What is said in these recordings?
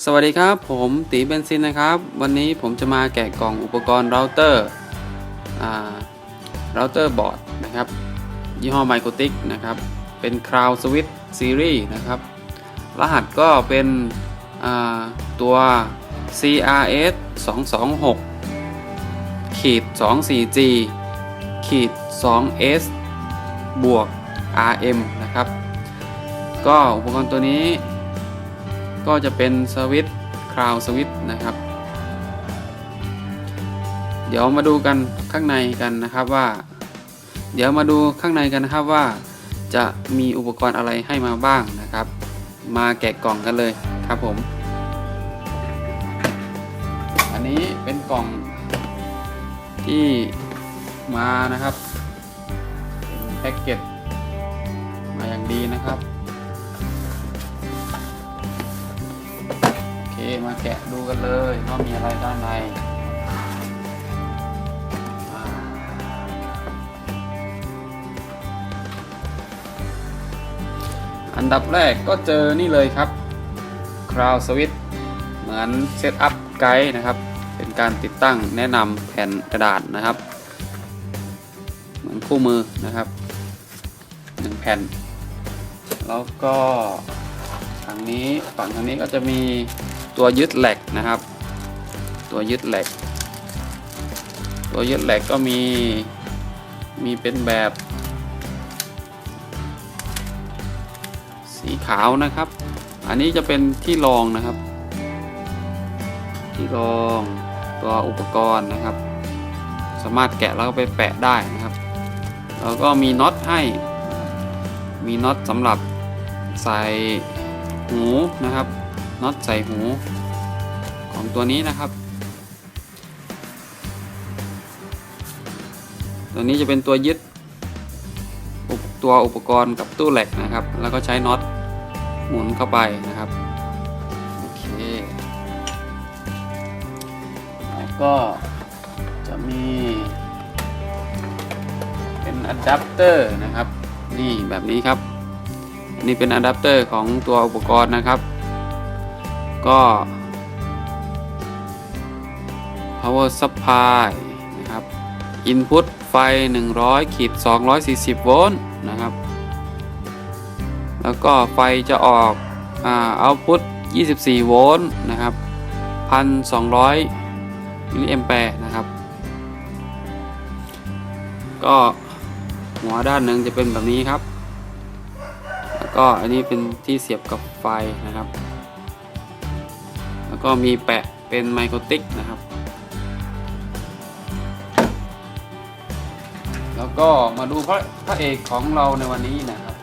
สวัสดีครับผมตีเบนซินนะครับ วันนี้ผมจะมาแกะกล่องอุปกรณ์เราเตอร์เราเตอร์บอร์ดนะครับ ยี่ห้อไมโครติกนะครับ เป็น Crown Switch Series นะครับ รหัสก็เป็นตัว CRS 226ขีด 24G ขีด 2S บวก RM นะครับ ก็อุปกรณ์ตัวนี้ ก็จะเป็นสวิตคราวสวิตนะครับ เดี๋ยวมาดูกันข้างในกันนะครับว่า เดี๋ยวมาดูข้างในกันนะครับว่า จะมีอุปกรณ์อะไรให้มาบ้างนะครับ มาแกะกล่องกันเลยครับผม อันนี้เป็นกล่องที่มานะครับแพ็กเกจมาอย่างดีนะครับ มาแกะดูกันเลยว่ามีอะไรด้านในอันดับแรกก็เจอนี่เลยครับ Crown Switch เหมือนเซตอัพไกด์นะครับ เป็นการติดตั้งแนะนำแผ่นกระดาษนะครับ เหมือนคู่มือนะครับหนึ่งแผ่น แล้วก็ทางนี้ฝั่งทางนี้ก็จะมี ตัวยึดแหลกนะครับ ตัวยึดแหลก ตัวยึดแหลกก็มีมีเป็นแบบ สีขาวนะครับ อันนี้จะเป็นที่รองนะครับ ที่รองตัวอุปกรณ์นะครับ สามารถแกะแล้วก็ไปแปะได้นะครับแล้วก็มีน็อตให้ มีน็อตสำหรับใส่หูนะครับ น็อตใส่หูของตัวนี้นะครับ ตัวนี้จะเป็นตัวยึดตัวอุปกรณ์กับตู้เหล็กนะครับ แล้วก็ใช้น็อตหมุนเข้าไปนะครับ โอเค แล้วก็จะมีเป็นอะแดปเตอร์นะครับ นี่แบบนี้ครับอันนี้เป็นอะแดปเตอร์ของตัวอุปกรณ์นะครับ ก็ power supply นะครับ input ไฟ 100ขีด240 โวลต์นะครับ แล้วก็ไฟจะออกอ่า output 24 โวลต์นะครับ 1,200มิลลิแอมแปร์นะครับ ก็หัวด้านหนึ่งจะเป็นแบบนี้ครับ แล้วก็อันนี้เป็นที่เสียบกับไฟนะครับ ก็มีแปะเป็นไมโครติกนะครับ แล้วก็มาดูพระพระเอกของเราในวันนี้นะครับ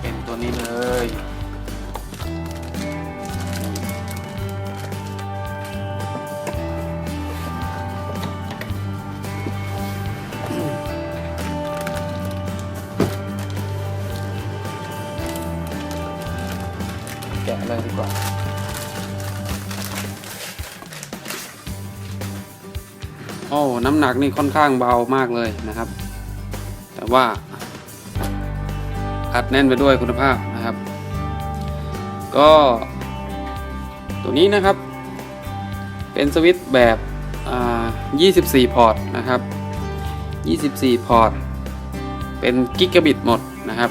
เป็นตัวนี้เลยแกะเลยดีกว่า โอ้น้ำหนักนี่ค่อนข้างเบามากเลยนะครับ แต่ว่าอัดแน่นไปด้วยคุณภาพนะครับ ก็ ตัวนี้นะครับ เป็นสวิตช์แบบ24 พอร์ตนะครับ 24 พอร์ต เป็นกิกะบิตหมดนะครับ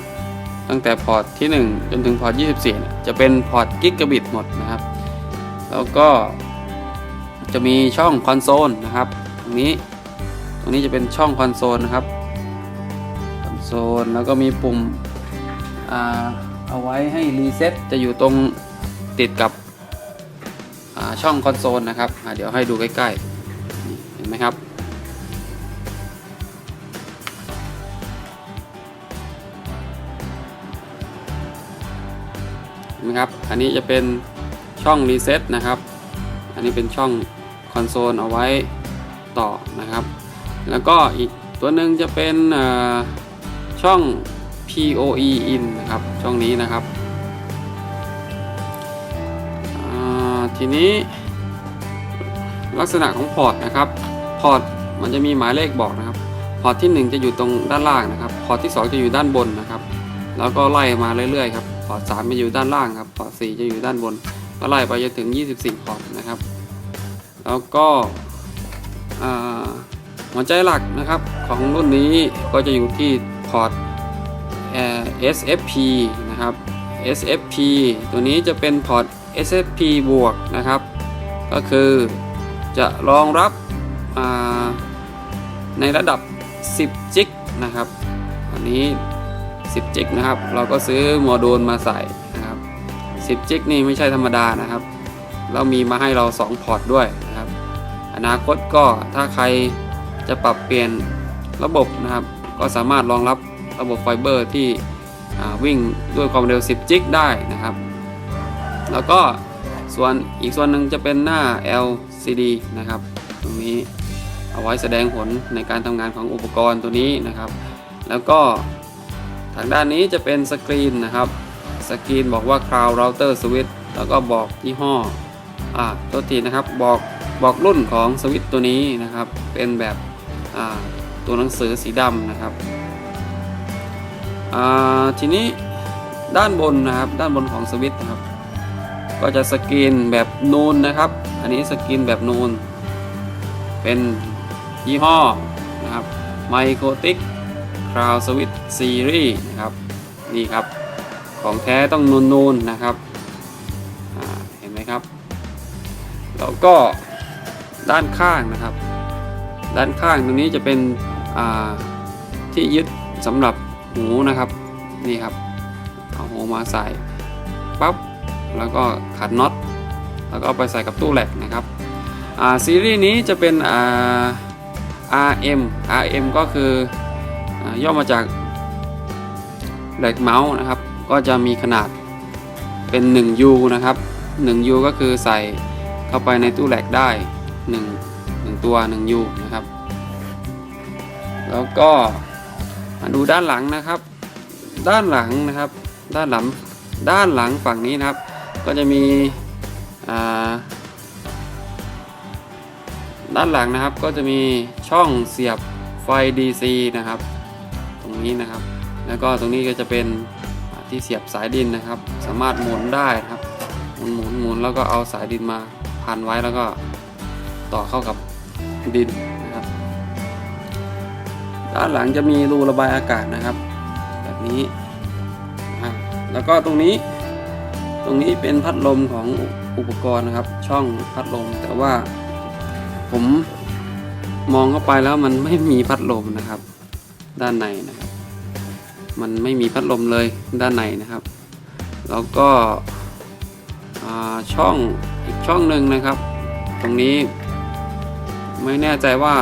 ตั้งแต่พอร์ตที่ 1 จนถึงพอร์ต 24นี่จะเป็นพอร์ตกิกะบิตหมดนะครับ แล้วก็จะมีช่องคอนโซลนะครับ รงนี้ ตรงนี้จะเป็นช่องคอนโซลนะครับ คอนโซลแล้วก็มีปุ่มอเอาไว้ให้รีเซ็ตจะอยู่ตรงติดกับช่องคอนโซลนะครับ เดี๋ยวให้ดูใกล้ๆ เห็นไหมครับ เห็นไหมครับ อันนี้จะเป็นช่องรีเซ็ตนะครับ อันนี้เป็นช่องคอนโซลเอาไว้ ต่อนะครับ แล้วก็อีกตัวหนึ่งจะเป็นช่อง POE in นะครับ ช่องนี้นะครับ ทีนี้ลักษณะของพอร์ตนะครับ พอร์ตมันจะมีหมายเลขบอกนะครับ พอร์ตที่ 1 จะอยู่ตรงด้านล่างนะครับ พอร์ตที่ 2 จะอยู่ด้านบนนะครับ แล้วก็ไล่มาเรื่อยๆครับ พอร์ต3จะอยู่ด้านล่างครับ พอร์ต4จะอยู่ด้านบน ก็ไล่ไปจนถึง 24 พอร์ตนะครับ แล้วก็ หัวใจหลักนะครับของรุ่นนี้ก็จะอยู่ที่พอร์ต SFP นะครับ SFP ตัวนี้จะเป็นพอร์ต SFP บวกนะครับ ก็คือจะรองรับในระดับ 10 จิกนะครับ อันนี้ 10 จิกนะครับ เราก็ซื้อโมดูลมาใส่นะครับ 10 จิกนี่ไม่ใช่ธรรมดานะครับ เรามีมาให้เรา 2 พอร์ตด้วย อนาคตก็ถ้าใครจะปรับเปลี่ยนระบบนะครับ ก็สามารถรองรับระบบไฟเบอร์ที่วิ่งด้วยความเร็ว 10 จิกได้นะครับ แล้วก็ส่วนอีกส่วนหนึ่งจะเป็นหน้า LCD นะครับ ตรงนี้เอาไว้แสดงผลในการทำงานของอุปกรณ์ตัวนี้นะครับ แล้วก็ทางด้านนี้จะเป็นสกรีนนะครับ สกรีนบอกว่า Cloud Router Switch แล้วก็บอกยี่ห้ออ่าตัวทีนะครับบอก บอกรุ่นของสวิตตัวนี้นะครับ เป็นแบบตัวหนังสือสีดำนะครับทีนี้ด้านบนนะครับ ด้านบนของสวิตนะครับ ก็จะสกรีนแบบนูนนะครับ อันนี้สกรีนแบบนูน เป็นยี่ห้อนะครับไมโครติกคราวสวิตซีรีส์นะครับนี่ครับ ของแท้ต้องนูนๆนะครับเห็นไหมครับ แล้วก็ ด้านข้างนะครับ ด้านข้างตรงนี้จะเป็นที่ยึดสำหรับหูนะครับนี่ครับเอาหูมาใส่ปั๊บแล้วก็ขัดน็อตแล้วก็เอาไปใส่กับตู้แหลกนะครับซีรีส์นี้จะเป็น RM RM ก็คืออย่อมาจากแหลกเมาส์นะครับ ก็จะมีขนาดเป็น 1U นะครับ 1U ก็คือใส่เข้าไปในตู้แหลกได้ 1 1 ตัว 1U นะครับ แล้วก็มาดูด้านหลังนะครับ ด้านหลังนะครับ ด้านหลังด้านหลังฝั่งนี้นะครับ ก็จะมีด้านหลังนะครับก็จะมีช่องเสียบไฟ DC นะครับ ตรงนี้นะครับ แล้วก็ตรงนี้ก็จะเป็นที่เสียบสายดินนะครับ สามารถหมุนได้นะครับหมุนหมุนหมุนแล้วก็เอาสายดินมาพันไว้แล้วก็ ต่อเข้ากับดินนะครับ ด้านหลังจะมีรูระบายอากาศนะครับ แบบนี้อ่าแล้วก็ตรงนี้ตรงนี้เป็นพัดลมของอุปกรณ์นะครับ ช่องพัดลมแต่ว่าผมมองเข้าไปแล้วมันไม่มีพัดลมนะครับ ด้านในนะครับ มันไม่มีพัดลมเลยด้านในนะครับ แล้วก็ช่องอีกช่องหนึ่งนะครับ ตรงนี้ ไม่แน่ใจว่า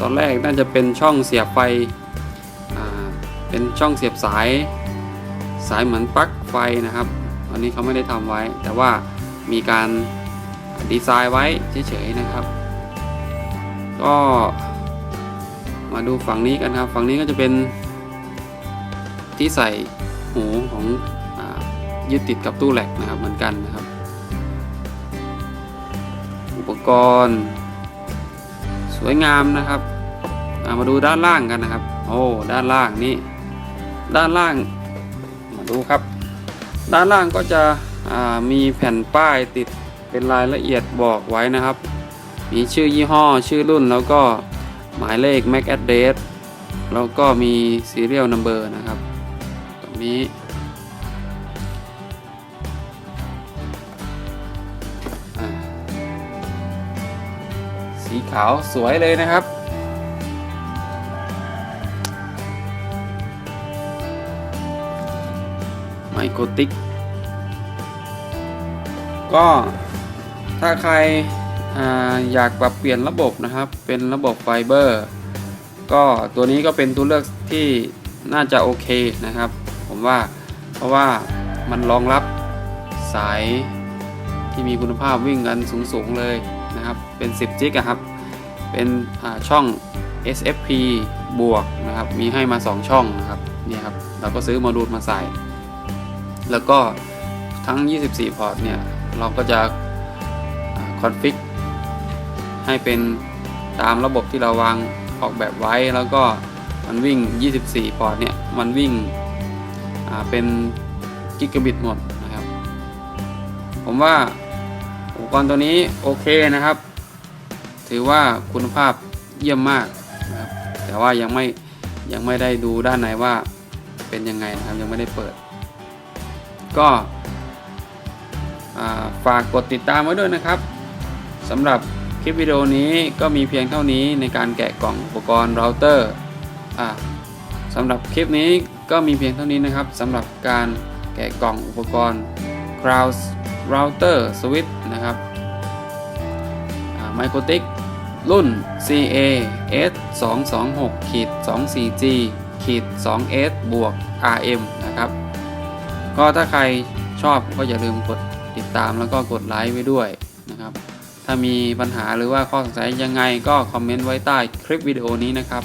ตอนแรกน่าจะเป็นช่องเสียบไฟเป็นช่องเสียบสาย สายเหมือนปลั๊กไฟนะครับ อันนี้เขาไม่ได้ทำไว้ แต่ว่ามีการดีไซน์ไว้เฉยๆนะครับ ก็มาดูฝั่งนี้กันครับ ฝั่งนี้ก็จะเป็นที่ใส่หูของอยึดติดกับตู้แหลกนะครับเหมือนกันนะครับ อุปกรณ์ วยงามนะครับามาดูด้านล่างกันนะครับ โอ้ด้านล่างนี่ด้านล่างมาดูครับ ด้านล่างก็จะมีแผ่นป้ายติดเป็นรายละเอียดบอกไว้นะครับ มีชื่อยี่ห้อชื่อรุ่นแล้วก็หมายเลข MAC address แล้วก็มี serial number นะครับ ตรงนี้ สีขาวสวยเลยนะครับ ไมโครติก ก็ถ้าใครออยากปรับเปลี่ยนระบบนะครับ เป็นระบบไฟเบอร์ ก็ตัวนี้ก็เป็นตัวเลือกที่น่าจะโอเคนะครับ ผมว่าเพราะว่ามันรองรับสายที่มีคุณภาพวิ่งกันสูง ๆ เลย นะครับ เป็น 10 จิกอะครับ เป็นช่อง SFP บวกนะครับ มีให้มา 2 ช่องนะครับ นี่ครับ เราก็ซื้อโมดูลมาใส่ แล้วก็ทั้ง 24 พอร์ตเนี่ย เราก็จะคอนฟิกให้เป็นตามระบบที่เราวางออกแบบไว้ แล้วก็มันวิ่ง 24 พอร์ตเนี่ย มันวิ่งเป็นกิกะบิตหมดนะครับ ผมว่า อุปกรณ์ตัวนี้โอเคนะครับ ถือว่าคุณภาพเยี่ยมมากนะครับแต่ว่ายังไม่ยังไม่ได้ดูด้านในว่าเป็นยังไงนะครับยังไม่ได้เปิด ก็ฝากกดติดตามไว้ด้วยนะครับสำหรับคลิปวิดีโอนี้ก็มีเพียงเท่านี้ในการแกะกล่องอุปกรณ์เราเตอร์อสำหรับคลิปนี้ก็มีเพียงเท่านี้นะครับสำหรับการแกะกล่องอุปกรณ์ Cloud Router Switch นะครับไมโครติกรุ่น CA S 2 2 6ขีด2 4 G ขีด 2 S บวก RM นะครับ ก็ถ้าใครชอบก็อย่าลืมกดติดตามแล้วก็กดไลค์ไว้ด้วยนะครับ ถ้ามีปัญหาหรือว่าข้อสงสัยยังไงก็คอมเมนต์ไว้ใต้คลิปวิดีโอนี้นะครับ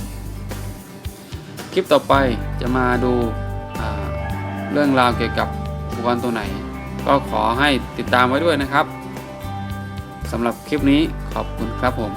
คลิปต่อไปจะมาดูเรื่องราวเกี่ยวกับอุปกรณ์ตัวไหน ก็ขอให้ติดตามไว้ด้วยนะครับสำหรับคลิปนี้ขอบคุณครับผม